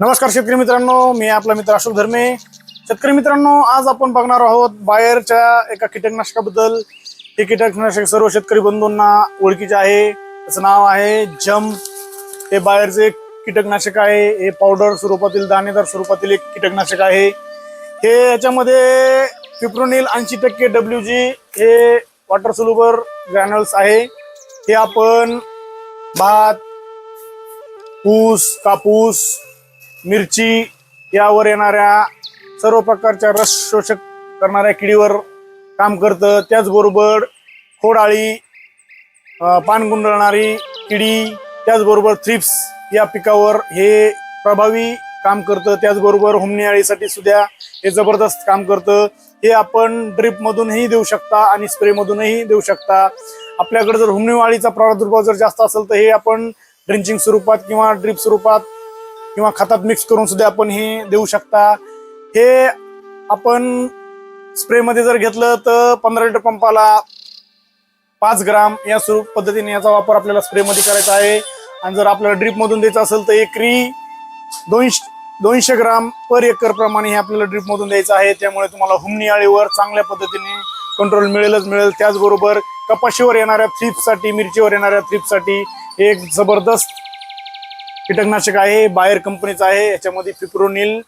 नमस्कार शेतकरी मित्रांनो मी आपला मित्र अशोक धर्मे. शेतकरी मित्रांनो आज आपण बघणार आहोत बाहेरच्या एका कीटकनाशकाबद्दल. हे कीटकनाशक सर्व शेतकरी बंधूंना ओळखीचे आहे. त्याचं नाव आहे जम हे बाहेरचे एक कीटकनाशक आहे. हे पावडर स्वरूपातील दाणेदार स्वरूपातील एक कीटकनाशक आहे. हे याच्यामध्ये फिप्रोनिल ऐंशी टक्के डब्ल्यू जी हे वॉटर सोल्युबर ग्रॅनल्स आहे. हे आपण भात ऊस कापूस मिरची यावर येणाऱ्या सर्व प्रकारच्या रस शोषक करणाऱ्या किडीवर काम करतं. त्याचबरोबर खोडाळी पानगुंडळणारी पान गुंडळणारी किडी त्याचबरोबर थ्रिप्स या पिकावर हे प्रभावी काम करतं. त्याचबरोबर हुमणी सुद्धा हे जबरदस्त काम करतं. हे आपण ड्रिपमधूनही देऊ शकता आणि स्प्रेमधूनही देऊ शकता. आपल्याकडे जर हुमणी प्रादुर्भाव जर जास्त असेल तर हे आपण ड्रिंचिंग स्वरूपात किंवा ड्रिप स्वरूपात किंवा खतात मिक्स करून सुद्धा आपण हे देऊ शकता. हे आपण स्प्रेमध्ये जर घेतलं तर पंधरा लिटर पंपाला पाच ग्राम या स्वरूप पद्धतीने याचा वापर आपल्याला स्प्रेमध्ये करायचा आहे. आणि जर आपल्याला ड्रीपमधून द्यायचं असेल तर एकरी दोनशे दोनशे ग्राम पर एकर प्रमाणे हे आपल्याला ड्रीपमधून द्यायचं आहे. त्यामुळे तुम्हाला हुमणी अळीवर चांगल्या पद्धतीने कंट्रोल मिळेलच मिळेल. त्याचबरोबर कपाशीवर येणाऱ्या थ्रिपसाठी मिरचीवर येणाऱ्या थ्रिपसाठी एक जबरदस्त कीटकनाशक आहे बाहेर कंपनीचं आहे याच्यामध्ये फिप्रोनिल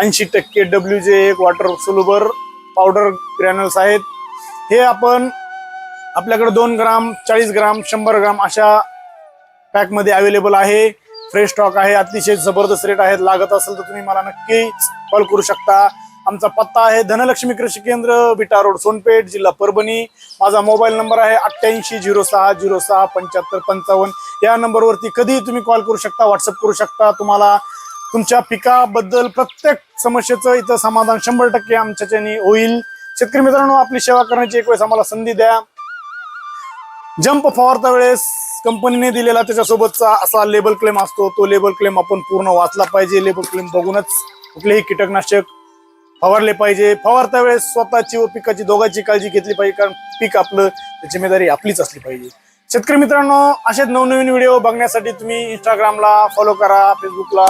ऐंशी टक्के डब्ल्यू जे एक वॉटर सोलुबर पावडर ग्रॅनल्स आहेत. हे आपण आपल्याकडे दोन ग्राम चाळीस ग्राम शंभर ग्राम अशा पॅकमध्ये अवेलेबल आहे. फ्रेश स्टॉक आहे अतिशय जबरदस्त रेट आहेत. लागत असेल तर तुम्ही मला नक्की कॉल करू शकता. आमचा पत्ता आहे धनलक्ष्मी कृषी केंद्र विटा रोड सोनपेठ जिल्हा परभणी. माझा मोबाईल नंबर आहे अठ्ठ्याऐंशी झिरो सहा झिरो सहा पंच्याहत्तर पंचावन्न. या नंबरवरती कधीही तुम्ही कॉल करू शकता व्हॉट्सअप करू शकता. तुम्हाला तुमच्या पिकाबद्दल प्रत्येक समस्येचं इथं समाधान शंभर टक्के आमच्याच्यानी होईल. शेतकरी मित्रांनो आपली सेवा करण्याची एक वेळेस आम्हाला संधी द्या. जंप फवारता वेळेस कंपनीने दिलेला त्याच्यासोबतचा असा लेबल क्लेम असतो. तो लेबल क्लेम आपण पूर्ण वाचला पाहिजे. लेबल क्लेम बघूनच कुठलेही कीटकनाशक फवारले पाहिजे. फवारता वेळेस स्वतःची व पिकाची दोघांची काळजी घेतली पाहिजे कारण पीक आपलं जिम्मेदारी आपलीच असली पाहिजे. शेतकरी मित्रांनो असेच नवनवीन व्हिडिओ बघण्यासाठी तुम्ही इंस्टाग्रामला फॉलो करा फेसबुकला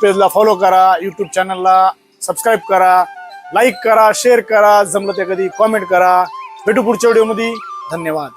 पेजला फॉलो करा यूट्यूब चॅनलला सबस्क्राईब करा लाईक करा शेअर करा जमलं ते कधी कॉमेंट करा. भेटू पुढच्या व्हिडिओमध्ये धन्यवाद.